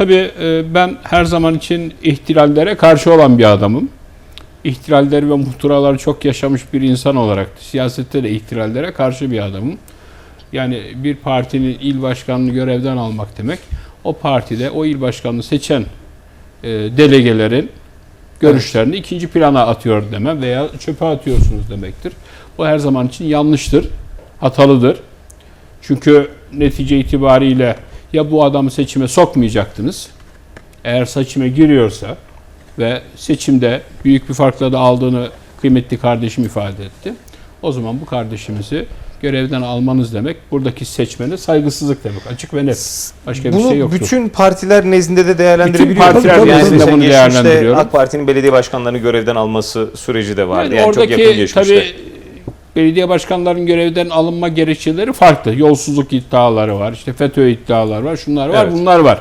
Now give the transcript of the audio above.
Tabii e, ben her zaman için ihtilallere karşı olan bir adamım. İhtilalleri ve muhtıraları çok yaşamış bir insan olarak siyasette de ihtilallere karşı bir adamım. Yani bir partinin il başkanını görevden almak demek, o partide o il başkanını seçen e, delegelerin görüşlerini ikinci plana atıyor demem veya çöpe atıyorsunuz demektir. Bu her zaman için yanlıştır, hatalıdır. Çünkü netice itibariyle ya bu adamı seçime sokmayacaktınız. Eğer seçime giriyorsa ve seçimde büyük bir farkla da aldığını kıymetli kardeşim ifade etti. O zaman bu kardeşimizi görevden almanız demek buradaki seçmene saygısızlık demek. Açık ve net. Başka bir Bunu şey yoktur. bütün partiler nezdinde de değerlendirebiliyor. Bütün partiler musunuz? nezdinde mesela bunu geçmişte değerlendiriyorum. AK Parti'nin belediye başkanlarını görevden alması süreci de vardı. Yani, çok oradaki yakın geçmişte. tabii belediye başkanlarının görevden alınma gerekçeleri farklı. Yolsuzluk iddiaları var, işte FETÖ iddiaları var, şunlar var, Evet. bunlar var.